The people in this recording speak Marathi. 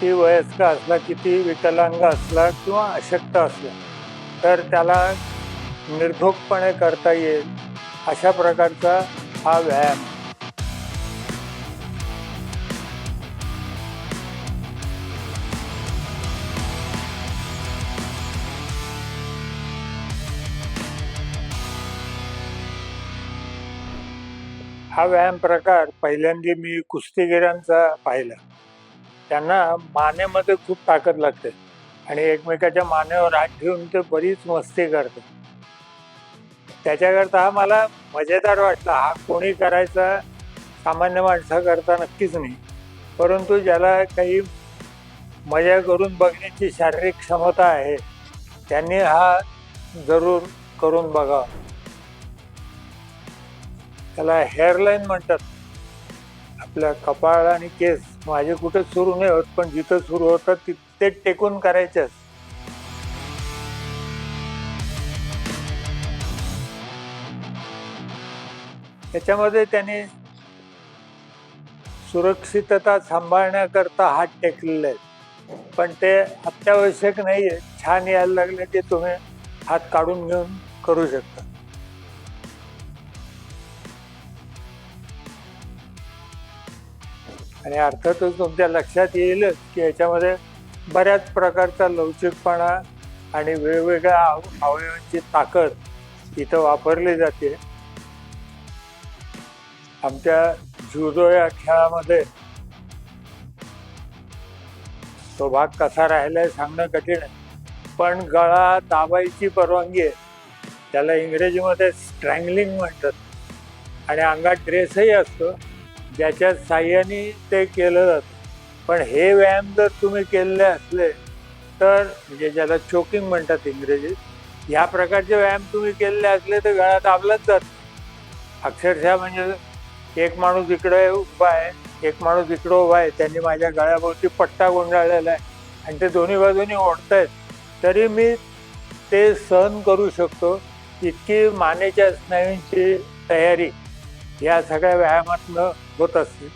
किती वयस्क असला किती विकलांग असला किंवा अशक्त असला तर त्याला निर्धोकपणे करता येईल अशा प्रकारचा हा व्यायाम. हा व्यायाम प्रकार पहिल्यांदा मी कुस्तीगिरांचा पाहिला. त्यांना मानेमध्ये खूप ताकद लागते आणि एकमेकाच्या मानेवर हात ठेवून ते बरीच मस्ती करतात. त्याच्याकरता हा मला मजेदार वाटला. हा कोणी करायचा सामान्य माणसाकरता नक्कीच नाही. परंतु ज्याला काही मजा करून बघण्याची शारीरिक क्षमता आहे त्यांनी हा जरूर करून बघावा. त्याला हेअरलाईन म्हणतात. आपल्या कपाळ आणि केस माझे कुठे सुरू नाही होत पण जिथं सुरू होतात तिथे टेकून करायचंच त्याच्यामध्ये त्याने सुरक्षितता सांभाळण्याकरता हात टेकलेले आहेत. पण ते अत्यावश्यक नाही आहे छान यायला लागले ते तुम्ही हात काढून घेऊन करू शकता. आणि अर्थातच तुमच्या लक्षात येईलच की याच्यामध्ये बऱ्याच प्रकारचा लवचिकपणा आणि वेगवेगळ्या अवयवांची ताकद इथं वापरली जाते. आमच्या जुदो या खेळामध्ये तो भाग कसा राहिलाय सांगणं कठीण आहे. पण गळा दाबायची परवानगी आहे. त्याला इंग्रजीमध्ये स्ट्रँगलिंग म्हणतात. आणि अंगात ड्रेसही असतो. ज्याच्या साह्याने ते केलं जातं. पण हे व्यायाम जर तुम्ही केलेले असले तर म्हणजे ज्याला चोकिंग म्हणतात इंग्रजीत ह्या प्रकारचे व्यायाम तुम्ही केलेले असले तर गळा दाबलाच जात अक्षरशः म्हणजे एक माणूस इकडे उभा आहे एक माणूस इकडं उभा आहे त्यांनी माझ्या गळ्याभोवती पट्टा गोंधळलेला आहे आणि ते दोन्ही बाजूनी आहेत तरी मी ते सहन करू शकतो इतकी मानेच्या स्नायूंची तयारी या सगळ्या व्यायामातनं होत असते